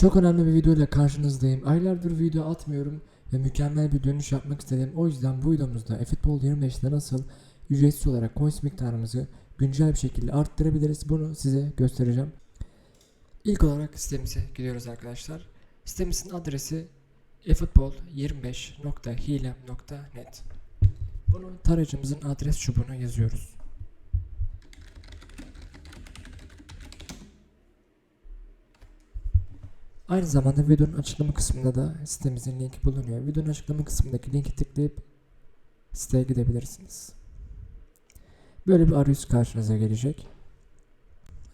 Çok önemli bir video ile karşınızdayım. Aylardır video atmıyorum ve mükemmel bir dönüş yapmak istedim. O yüzden bu videomuzda eFootball 25'te nasıl ücretsiz olarak coins miktarımızı güncel bir şekilde arttırabiliriz bunu size göstereceğim. İlk olarak sitemize gidiyoruz arkadaşlar. Sitemizin adresi efootball25.hilem.net Bunu tarayıcımızın adres çubuğuna yazıyoruz. Aynı zamanda videonun açıklama kısmında da sitemizin linki bulunuyor. Videonun açıklama kısmındaki linki tıklayıp siteye gidebilirsiniz. Böyle bir arayüz karşınıza gelecek.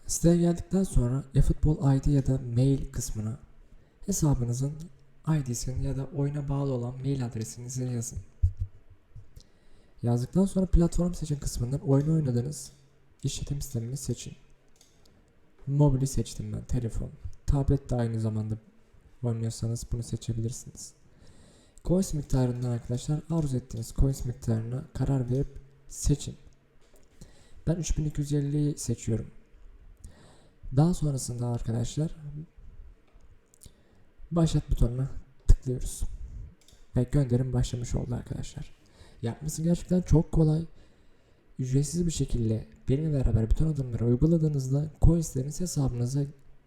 Siteye geldikten sonra eFootball ID ya da mail kısmına hesabınızın ID'sini ya da oyuna bağlı olan mail adresinizi yazın. Yazdıktan sonra platform seçin kısmından oyunu oynadığınız işletim sistemini seçin. Mobili seçtim ben, telefon. Tablet de aynı zamanda oynuyorsanız bunu seçebilirsiniz. Coins miktarından arkadaşlar arzu ettiğiniz coins miktarına karar verip seçin. Ben 3250'yi seçiyorum. Daha sonrasında arkadaşlar başlat butonuna tıklıyoruz. Ve gönderim başlamış oldu arkadaşlar. Yapması gerçekten çok kolay. Ücretsiz bir şekilde benimle beraber bütün adımları uyguladığınızda coinsleriniz hesabınıza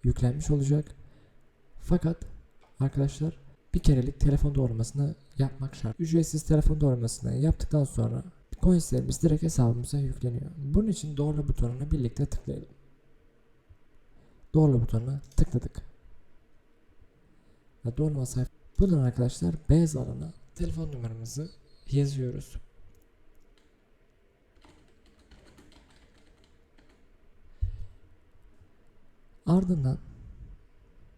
yüklenmiş olacak. Fakat arkadaşlar bir kerelik telefon doğramasını yapmak şart. Ücretsiz telefon doğramasını yaptıktan sonra coinslerimiz direkt hesabımıza yükleniyor. Bunun için doğrula butonuna birlikte tıklayalım. Doğrula butonuna tıkladık. Ve doğrulama sayfa. Buradan arkadaşlar beyaz alana telefon numaramızı yazıyoruz. Ardından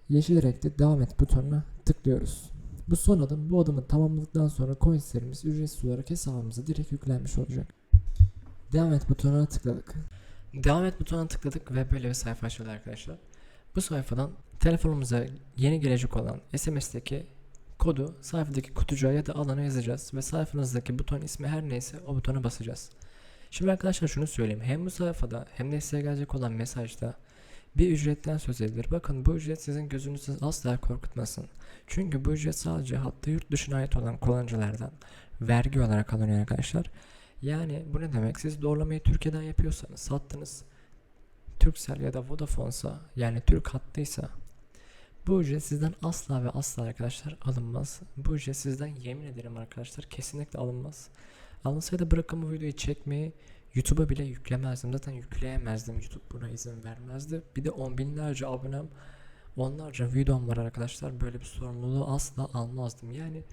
yeşil renkte devam et butonuna tıklıyoruz. Bu son adım. Bu adımı tamamladıktan sonra coinslerimiz ücretsiz olarak hesabımıza direkt yüklenmiş olacak. Devam et butonuna tıkladık. Devam et butonuna tıkladık ve böyle bir sayfa açıldı arkadaşlar. Bu sayfadan telefonumuza yeni gelecek olan SMS'teki kodu sayfadaki kutucuğa ya da alana yazacağız ve sayfanızdaki buton ismi her neyse o butona basacağız. Şimdi arkadaşlar şunu söyleyeyim. Hem bu sayfada hem de size gelecek olan mesajda bir ücretten söz edilir. Bakın bu ücret sizin gözünüzü asla korkutmasın. Çünkü bu ücret sadece hatta yurt dışına ait olan kullanıcılardan vergi olarak alınıyor arkadaşlar. Yani bu ne demek? Siz doğrulamayı Türkiye'den yapıyorsanız sattınız Turkcell ya da Vodafone'sa yani Türk hattıysa bu ücret sizden asla ve asla arkadaşlar alınmaz. Bu ücret sizden yemin ederim arkadaşlar kesinlikle alınmaz. Alınsaydı bırakın bu videoyu çekmeyi YouTube'a bile yüklemezdim. Zaten yükleyemezdim. YouTube buna izin vermezdi. Bir de on binlerce abonem, onlarca videom var arkadaşlar. Böyle bir sorumluluğu asla almazdım. Yani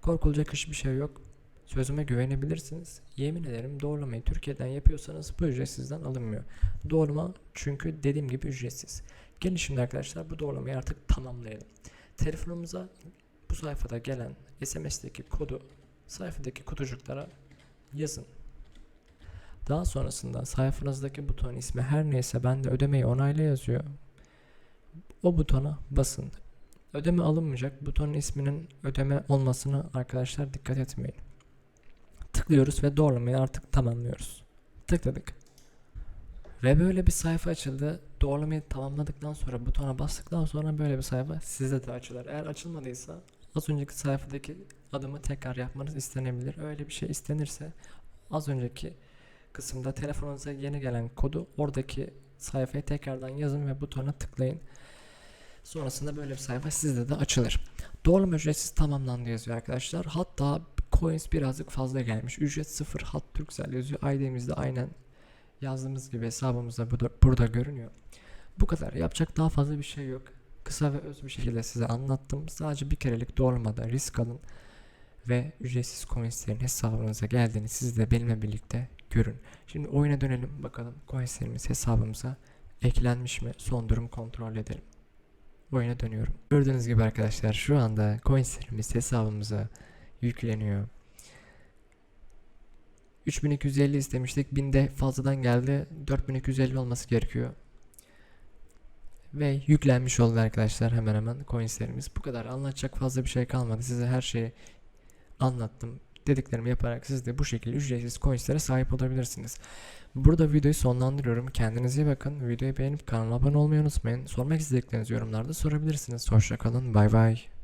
korkulacak hiçbir şey yok. Sözüme güvenebilirsiniz. Yemin ederim doğrulamayı Türkiye'den yapıyorsanız bu ücret sizden alınmıyor. Doğrulama çünkü dediğim gibi ücretsiz. Gelin şimdi arkadaşlar bu doğrulamayı artık tamamlayalım. Telefonumuza bu sayfada gelen SMS'deki kodu sayfadaki kutucuklara yazın. Daha sonrasında sayfanızdaki buton ismi her neyse bende ödemeyi onayla yazıyor. O butona basın. Ödeme alınmayacak. Butonun isminin ödeme olmasını arkadaşlar dikkat etmeyin. Tıklıyoruz ve doğrulamayı artık tamamlıyoruz. Tıkladık. Ve böyle bir sayfa açıldı. Doğrulamayı tamamladıktan sonra butona bastıktan sonra böyle bir sayfa sizde de açılır. Eğer açılmadıysa az önceki sayfadaki adımı tekrar yapmanız istenebilir. Öyle bir şey istenirse az önceki kısımda telefonunuza yeni gelen kodu oradaki sayfaya tekrardan yazın ve butona tıklayın. Sonrasında böyle bir sayfa sizde de açılır. Doğrulama ücretsiz tamamlandı yazıyor arkadaşlar. Hatta coins birazcık fazla gelmiş. Ücret 0 hat Turkcell yazıyor. ID'miz de aynen yazdığımız gibi hesabımızda burada, burada görünüyor. Bu kadar. Yapacak daha fazla bir şey yok. Kısa ve öz bir şekilde size anlattım. Sadece bir kerelik doğrulamada risk alın ve ücretsiz coinslerin hesabınıza geldiğini siz de benimle birlikte görün. Şimdi oyuna dönelim bakalım coinslerimiz hesabımıza eklenmiş mi? Son durum kontrol edelim. Oyuna dönüyorum. Gördüğünüz gibi arkadaşlar şu anda coinslerimiz hesabımıza yükleniyor. 3250 istemiştik. 1000 de fazladan geldi. 4250 olması gerekiyor. Ve yüklenmiş oldu arkadaşlar hemen hemen coinslerimiz. Bu kadar anlatacak fazla bir şey kalmadı. Size her şeyi anlattım. dediklerimi yaparak siz de bu şekilde ücretsiz coinslere sahip olabilirsiniz. Burada videoyu sonlandırıyorum. Kendinize iyi bakın. Videoyu beğenip kanala abone olmayı unutmayın. Sormak istediklerinizi yorumlarda sorabilirsiniz. Hoşçakalın. Bay bay.